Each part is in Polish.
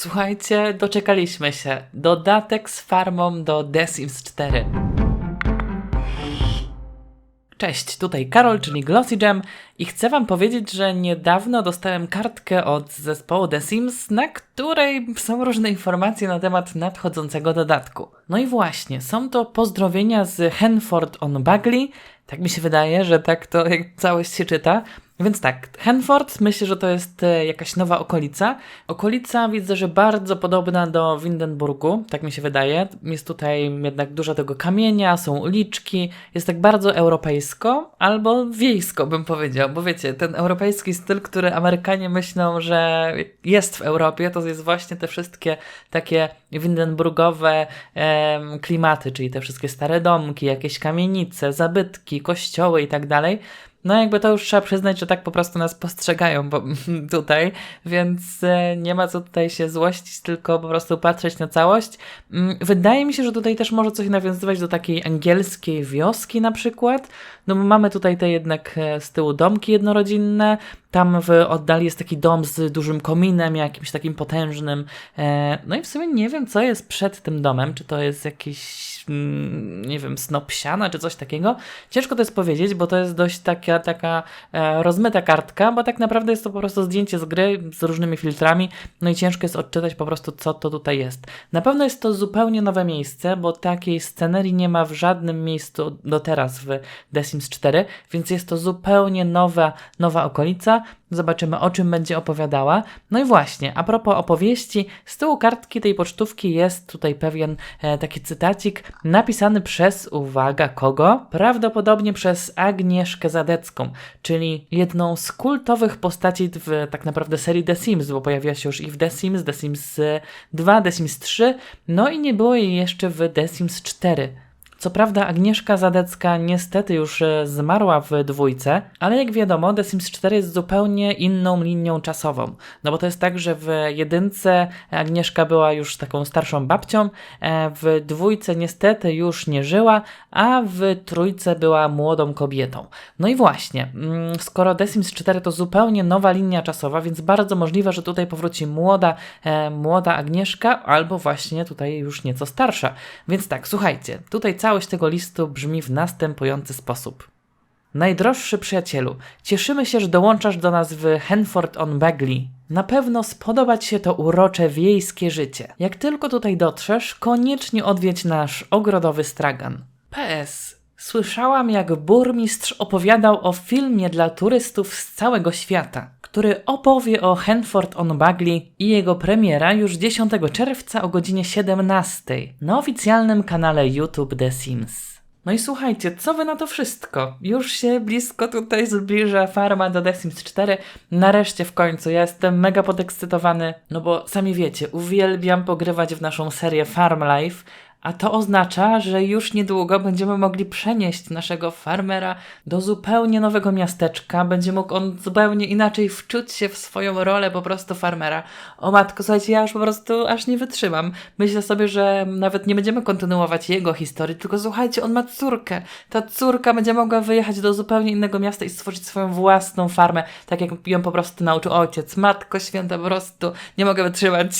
Słuchajcie, doczekaliśmy się. Dodatek z farmą do The Sims 4. Cześć, tutaj Karol, czyli Glossy Jam i chcę wam powiedzieć, że niedawno dostałem kartkę od zespołu The Sims, na której są różne informacje na temat nadchodzącego dodatku. No i właśnie, są to pozdrowienia z Henford on Bagley, tak mi się wydaje, że tak to jak całość się czyta. Więc tak, Henford myślę, że to jest e, jakaś nowa okolica. Okolica widzę, że bardzo podobna do Windenburgu, tak mi się wydaje. Jest tutaj jednak dużo tego kamienia, są uliczki, jest tak bardzo europejsko albo wiejsko bym powiedział, bo wiecie, ten europejski styl, który Amerykanie myślą, że jest w Europie, to jest właśnie te wszystkie takie windenburgowe klimaty, czyli te wszystkie stare domki, jakieś kamienice, zabytki, kościoły i tak dalej. No jakby to już trzeba przyznać, że tak po prostu nas postrzegają bo, tutaj, więc e, nie ma co tutaj się złościć, tylko po prostu patrzeć na całość. Mm, Wydaje mi się, że tutaj też może coś nawiązywać do takiej angielskiej wioski na przykład, no bo mamy tutaj te jednak e, z tyłu domki jednorodzinne, tam w oddali jest taki dom z dużym kominem, jakimś takim potężnym. E, no i w sumie nie wiem, co jest przed tym domem. Czy to jest jakiś, mm, nie wiem, snop siana, czy coś takiego. Ciężko to jest powiedzieć, bo to jest dość taka, taka e, rozmyta kartka, bo tak naprawdę jest to po prostu zdjęcie z gry z różnymi filtrami. No i ciężko jest odczytać po prostu, co to tutaj jest. Na pewno jest to zupełnie nowe miejsce, bo takiej scenerii nie ma w żadnym miejscu do teraz w The Sims 4, więc jest to zupełnie nowa, nowa okolica. Zobaczymy, o czym będzie opowiadała. No i właśnie, a propos opowieści, z tyłu kartki tej pocztówki jest tutaj pewien e, taki cytacik napisany przez, uwaga, kogo? Prawdopodobnie przez Agnieszkę Zadecką, czyli jedną z kultowych postaci w tak naprawdę serii The Sims, bo pojawiła się już i w The Sims, The Sims 2, The Sims 3, no i nie było jej jeszcze w The Sims 4. Co prawda Agnieszka Zadecka niestety już e, zmarła w dwójce, ale jak wiadomo The Sims 4 jest zupełnie inną linią czasową. No bo to jest tak, że w jedynce Agnieszka była już taką starszą babcią, e, w dwójce niestety już nie żyła, a w trójce była młodą kobietą. No i właśnie, mm, skoro The Sims 4 to zupełnie nowa linia czasowa, więc bardzo możliwe, że tutaj powróci młoda, e, młoda Agnieszka, albo właśnie tutaj już nieco starsza. Więc tak, słuchajcie, tutaj całość tego listu brzmi w następujący sposób. Najdroższy przyjacielu, cieszymy się, że dołączasz do nas w Henford on Bagley. Na pewno spodoba Ci się to urocze wiejskie życie. Jak tylko tutaj dotrzesz, koniecznie odwiedź nasz ogrodowy stragan. PS. Słyszałam, jak burmistrz opowiadał o filmie dla turystów z całego świata, który opowie o Henford on Bagley i jego premiera już 10 czerwca o godzinie 17 na oficjalnym kanale YouTube The Sims. No i słuchajcie, co wy na to wszystko? Już się blisko tutaj zbliża farma do The Sims 4. Nareszcie w końcu, ja jestem mega podekscytowany, no bo sami wiecie, uwielbiam pogrywać w naszą serię Farm Life, a to oznacza, że już niedługo będziemy mogli przenieść naszego farmera do zupełnie nowego miasteczka. Będzie mógł on zupełnie inaczej wczuć się w swoją rolę po prostu farmera. O matko, słuchajcie, ja już po prostu aż nie wytrzymam. Myślę sobie, że nawet nie będziemy kontynuować jego historii, tylko słuchajcie, on ma córkę. Ta córka będzie mogła wyjechać do zupełnie innego miasta i stworzyć swoją własną farmę, tak jak ją po prostu nauczył ojciec. Matko święta, po prostu nie mogę wytrzymać.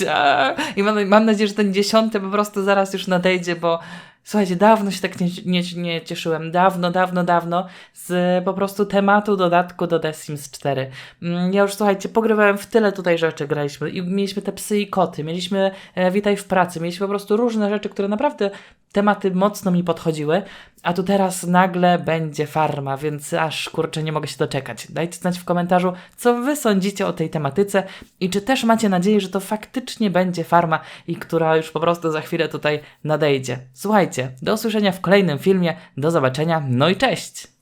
I mam, mam nadzieję, że ten dziesiąty po prostu zaraz już nadejdzie bo słuchajcie, dawno się tak nie, nie, nie cieszyłem, dawno, dawno, dawno z po prostu tematu dodatku do The Sims 4. Mm, Ja już, słuchajcie, pogrywałem w tyle tutaj rzeczy, graliśmy i mieliśmy te psy i koty, mieliśmy e, Witaj w pracy, mieliśmy po prostu różne rzeczy, które naprawdę tematy mocno mi podchodziły, a tu teraz nagle będzie farma, więc aż kurczę nie mogę się doczekać. Dajcie znać w komentarzu, co wy sądzicie o tej tematyce i czy też macie nadzieję, że to faktycznie będzie farma i która już po prostu za chwilę tutaj nadejdzie. Słuchajcie, do usłyszenia w kolejnym filmie, do zobaczenia, no i cześć!